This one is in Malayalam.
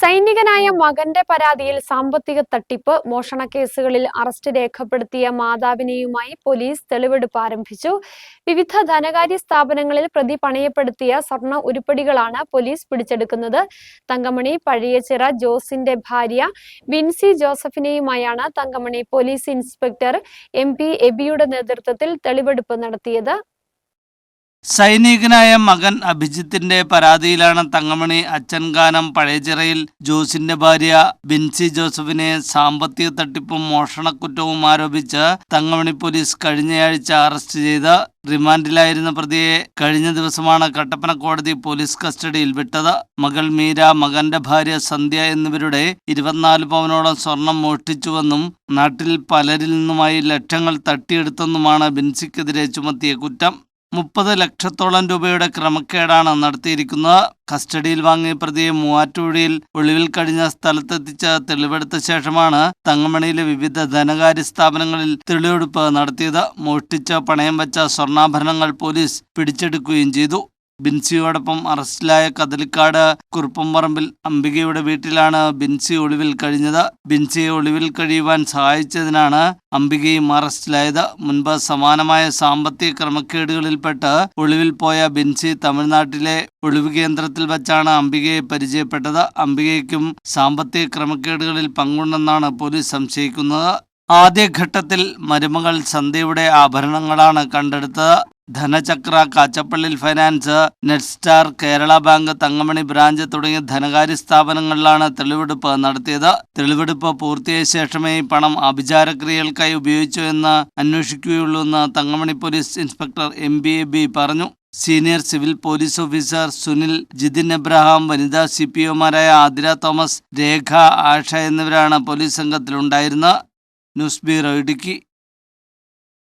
സൈനികനായ മകന്റെ പരാതിയിൽ സാമ്പത്തിക തട്ടിപ്പ് മോഷണ കേസുകളിൽ അറസ്റ്റ് രേഖപ്പെടുത്തിയ മാതാവിനെയുമായി പോലീസ് തെളിവെടുപ്പ് ആരംഭിച്ചു. വിവിധ ധനകാര്യ സ്ഥാപനങ്ങളിൽ പ്രതി പണയപ്പെടുത്തിയ സ്വർണ ഉരുപ്പടികളാണ് പോലീസ് പിടിച്ചെടുക്കുന്നത്. തങ്കമണി പഴയച്ചിറ ജോസിന്റെ ഭാര്യ Vincy ജോസഫിനെയുമായാണ് Thankamani police inspector M P എബിയുടെ നേതൃത്വത്തിൽ തെളിവെടുപ്പ് നടത്തിയത്. സൈനികനായ മകൻ അഭിജിത്തിന്റെ പരാതിയിലാണ് തങ്കമണി അച്ഛൻകാനം പഴയചിറയിൽ ജോസിന്റെ ഭാര്യ ബിൻസി ജോസഫിനെ സാമ്പത്തിക തട്ടിപ്പും മോഷണക്കുറ്റവും ആരോപിച്ച് തങ്കമണി പോലീസ് കഴിഞ്ഞയാഴ്ച അറസ്റ്റ് ചെയ്ത് റിമാൻഡിലായിരുന്ന പ്രതിയെ കഴിഞ്ഞ ദിവസമാണ് കട്ടപ്പന കോടതി പോലീസ് കസ്റ്റഡിയിൽ വിട്ടത്. മകൾ മീര മകന്റെ ഭാര്യ സന്ധ്യ എന്നിവരുടെ ഇരുപത്തിനാല് പവനോളം സ്വർണം മോഷ്ടിച്ചുവെന്നും നാട്ടിൽ പലരിൽ നിന്നുമായി ലക്ഷങ്ങൾ തട്ടിയെടുത്തെന്നുമാണ് ബിൻസിക്കെതിരെ ചുമത്തിയ കുറ്റം. മുപ്പത് ലക്ഷത്തോളം രൂപയുടെ ക്രമക്കേടാണ് നടത്തിയിരിക്കുന്നത്. കസ്റ്റഡിയിൽ വാങ്ങിയ പ്രതിയെ മൂവാറ്റുപുഴയിൽ ഒളിവിൽ കഴിഞ്ഞ സ്ഥലത്തെത്തിച്ച തെളിവെടുത്ത ശേഷമാണ് തങ്കമണിയിലെ വിവിധ ധനകാര്യ സ്ഥാപനങ്ങളിൽ തെളിവെടുപ്പ് നടത്തിയത്. മോഷ്ടിച്ച പണയം വെച്ച സ്വർണാഭരണങ്ങൾ പോലീസ് പിടിച്ചെടുക്കുകയും ചെയ്തു. ബിൻസിയോടൊപ്പം അറസ്റ്റിലായ കദലിക്കാട് കുറുപ്പംപറമ്പിൽ അംബികയുടെ വീട്ടിലാണ് ബിൻസി ഒളിവിൽ കഴിഞ്ഞത്. ബിൻസിയെ ഒളിവിൽ കഴിയുവാൻ സഹായിച്ചതിനാണ് അംബികയും അറസ്റ്റിലായത്. മുൻപ് സമാനമായ സാമ്പത്തിക ക്രമക്കേടുകളിൽപ്പെട്ട് ഒളിവിൽ പോയ ബിൻസി തമിഴ്നാട്ടിലെ ഒളിവ് കേന്ദ്രത്തിൽ വെച്ചാണ് അംബികയെ പരിചയപ്പെട്ടത്. അംബികയ്ക്കും സാമ്പത്തിക ക്രമക്കേടുകളിൽ പങ്കുണ്ടെന്നാണ് പോലീസ് സംശയിക്കുന്നത്. ആദ്യഘട്ടത്തിൽ മരുമകൾ സന്ധ്യയുടെ ആഭരണങ്ങളാണ് കണ്ടെടുത്തത്. Dhanachakra കാച്ചപ്പള്ളിൽ finance Netstar Kerala bank Thankamani branch തുടങ്ങിയ ധനകാര്യ സ്ഥാപനങ്ങളിലാണ് തെളിവെടുപ്പ് നടത്തിയത്. തെളിവെടുപ്പ് പൂർത്തിയായ ശേഷമേ ഈ പണം അഭിചാരക്രിയകൾക്കായി ഉപയോഗിച്ചു എന്ന് അന്വേഷിക്കുകയുള്ളൂ എന്ന് തങ്കമണി പോലീസ് ഇൻസ്പെക്ടർ എം പറഞ്ഞു. Senior civil police officer Sunil Jithin Abraham വനിതാ സി പി ഒമാരായ ആതിര തോമസ് രേഖ ആഷ എന്നിവരാണ് പോലീസ് സംഘത്തിലുണ്ടായിരുന്നത്. News bureau Idukki.